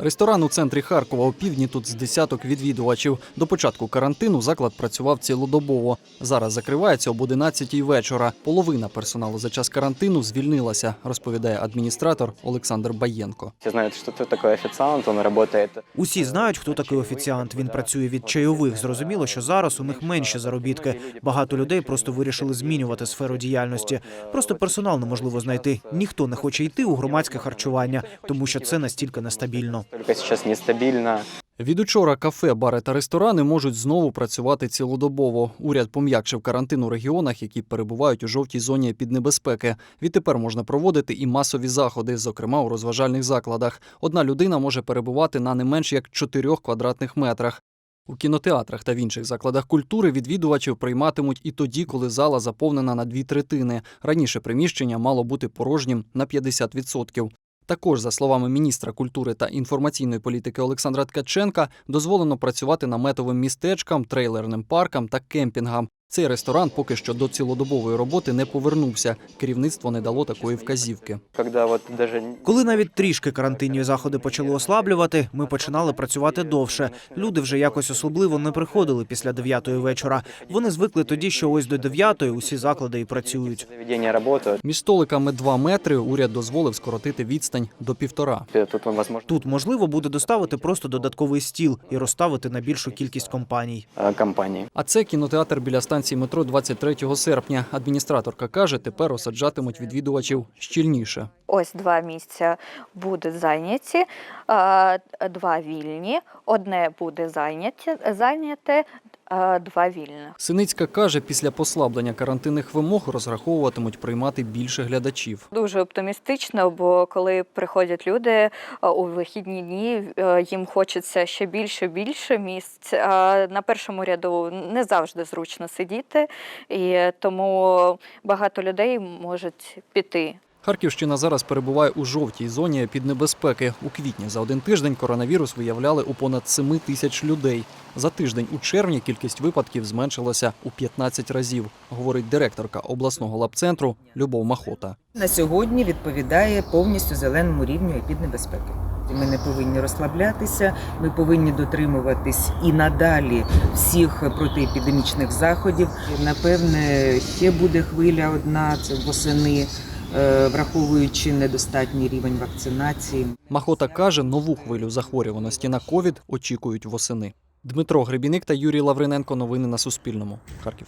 Ресторан у центрі Харкова у півдні тут з десяток відвідувачів. До початку карантину заклад працював цілодобово. Зараз закривається об 11 вечора. Половина персоналу за час карантину звільнилася, розповідає адміністратор Олександр Баєнко. Все знают, что ты такой официант, он работает Усі знають, хто такий офіціант. Він працює від чайових. Зрозуміло, що зараз у них менші заробітки. Багато людей просто вирішили змінювати сферу діяльності. Просто персонал неможливо знайти. Ніхто не хоче йти у громадське харчування, тому що це настільки нестабільно. Только сейчас нестабильно. Від учора кафе, бари та ресторани можуть знову працювати цілодобово. Уряд пом'якшив карантин у регіонах, які перебувають у жовтій зоні піднебезпеки. Відтепер можна проводити і масові заходи, зокрема у розважальних закладах. Одна людина може перебувати на не менш як 4 квадратних метрах. У кінотеатрах та в інших закладах культури відвідувачів прийматимуть і тоді, коли зала заповнена на дві третини. Раніше приміщення мало бути порожнім на 50%. Також, за словами міністра культури та інформаційної політики Олександра Ткаченка, дозволено працювати наметовим містечкам, трейлерним паркам та кемпінгам. Цей ресторан поки що до цілодобової роботи не повернувся. Керівництво не дало такої вказівки. Когда вот Коли навіть трішки карантинні заходи почали ослаблювати, ми починали працювати довше. Люди вже якось особливо не приходили після дев'ятої вечора. Вони звикли тоді, що ось до дев'ятої усі заклади і працюють. Між столиками 2 метри уряд дозволив скоротити відстань до півтора. тут возможно Тут можливо буде доставити просто додатковий стіл і розставити на більшу кількість компаній. А це кінотеатр біля станції метро 23 серпня. Адміністраторка каже, тепер осаджатимуть відвідувачів щільніше. Ось два місця будуть зайняті, два вільні. Одне буде зайняте, зайняте, два вільних. Синицька каже, після послаблення карантинних вимог розраховуватимуть приймати більше глядачів. Дуже оптимістично, бо коли приходять люди у вихідні дні, е, їм хочеться ще більше більше місць. На першому ряду не завжди зручно сидіти, і тому багато людей можуть піти. Харківщина зараз перебуває у жовтій зоні піднебезпеки. У квітні за один тиждень коронавірус виявляли у понад 7 тисяч людей. За тиждень у червні кількість випадків зменшилася у 15 разів, говорить директорка обласного лабцентру Любов Махота. на сьогодні відповідає повністю зеленому рівню епіднебезпеки. Ми не повинні розслаблятися, ми повинні дотримуватись і надалі всіх протиепідемічних заходів. Напевне, ще буде хвиля одна це восени, враховуючи недостатній рівень вакцинації. Махота каже, нову хвилю захворюваності на ковід очікують восени. Дмитро Гребіник та Юрій Лавриненко. Новини на Суспільному. Харків.